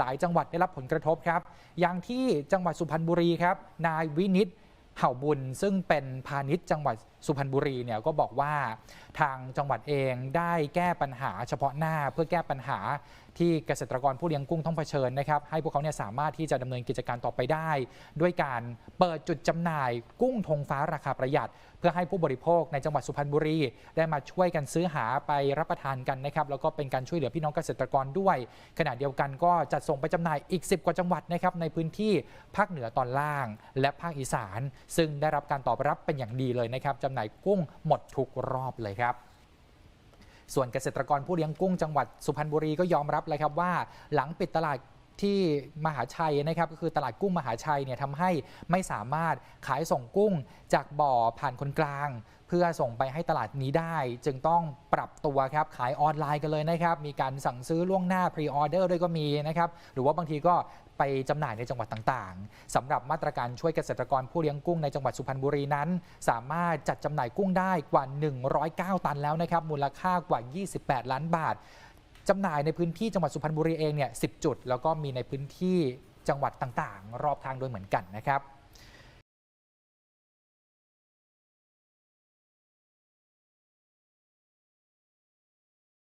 หลายจังหวัดได้รับผลกระทบครับ อย่างที่จังหวัดสุพรรณบุรีครับ นายวินิตเห่าบุญ ซึ่งเป็นพาณิชย์จังหวัดสุพรรณบุรีเนี่ยก็บอกว่าทางจังหวัดเองได้แก้ปัญหาเฉพาะหน้าเพื่อแก้ปัญหา ที่เกษตรกรผู้เลี้ยงกุ้งต้องเผชิญนะครับให้พวกเขาเนี่ยสามารถที่จะดำเนินกิจการต่อไปได้ ด้วยการเปิดจุดจำหน่ายกุ้งธงฟ้าราคาประหยัด เพื่อให้ผู้บริโภคในจังหวัดสุพรรณบุรี ได้มาช่วยกันซื้อหาไปรับประทานกันนะครับแล้วก็เป็นการช่วยเหลือพี่น้องเกษตรกรด้วย ขณะเดียวกันก็จัดส่งไปจำหน่ายอีก 10 กว่าจังหวัดนะครับในพื้นที่ภาคเหนือตอนล่าง และภาคอีสาน ซึ่งได้รับการตอบรับเป็นอย่างดีเลยนะครับจำหน่ายกุ้งหมดทุกรอบเลยครับ ส่วนเกษตรกรผู้เลี้ยงกุ้งจังหวัดสุพรรณบุรีก็ยอมรับเลยครับว่า หลังปิดตลาด ที่มหาชัยนะครับก็คือตลาดกุ้งมหาชัยเนี่ยทำให้ไม่สามารถขายส่งกุ้งจากบ่อผ่านคนกลาง เพื่อส่งไปให้ตลาดนี้ได้ จึงต้องปรับตัวครับขายออนไลน์กันเลยนะครับมีการสั่งซื้อล่วงหน้าพรีออเดอร์ด้วยก็มีนะครับหรือว่าบางทีก็ไปจำหน่ายในจังหวัดต่างๆสำหรับมาตรการช่วยเกษตรกรผู้เลี้ยงกุ้งในจังหวัดสุพรรณบุรีนั้น สามารถจัดจำหน่ายกุ้งได้กว่า 109 ตันแล้วนะครับมูลค่ากว่า 28 ล้านบาท จำหน่ายในพื้นที่จังหวัดสุพรรณบุรีเองเนี่ยสิจุด แล้วก็มีในพื้นที่จังหวัดต่างๆ รอบทางด้วยเหมือนกันนะครับ